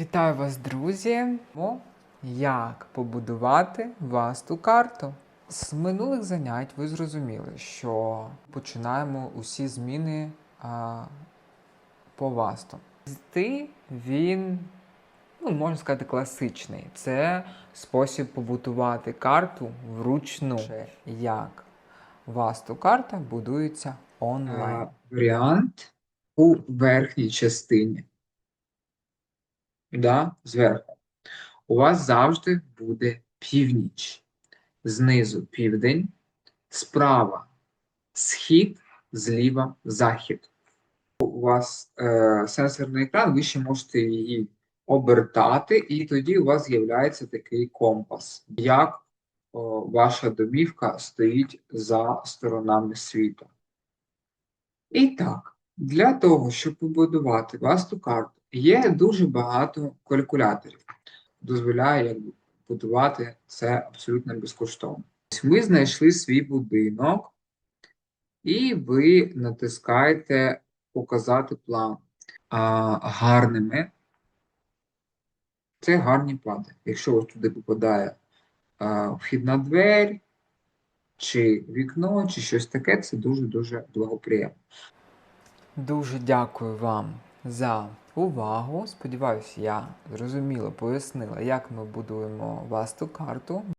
Вітаю вас, друзі! О, Як побудувати васту карту? З минулих занять ви зрозуміли, що починаємо усі зміни а, по васту. Ти він, ну, можна сказати, класичний. Це спосіб побудувати карту вручну. Як васту карта будується онлайн. А, варіант у верхній частині. Да, зверху. У вас завжди буде північ. Знизу південь, справа схід, зліва захід. У вас е, сенсорний екран, ви ще можете її обертати, і тоді у вас з'являється такий компас, як о, ваша домівка стоїть за сторонами світу. І так, для того, щоб побудувати васту карту, є дуже багато калькуляторів. Дозволяє якби, будувати це абсолютно безкоштовно. Ми знайшли свій будинок, і ви натискаєте Показати план а, гарними. Це гарні плани. Якщо ось туди попадає а, вхідна двері, чи вікно, чи щось таке, це дуже-дуже благоприємно. Дуже дякую вам за увагу. Сподіваюсь, я зрозуміло пояснила, як ми будуємо васту карту.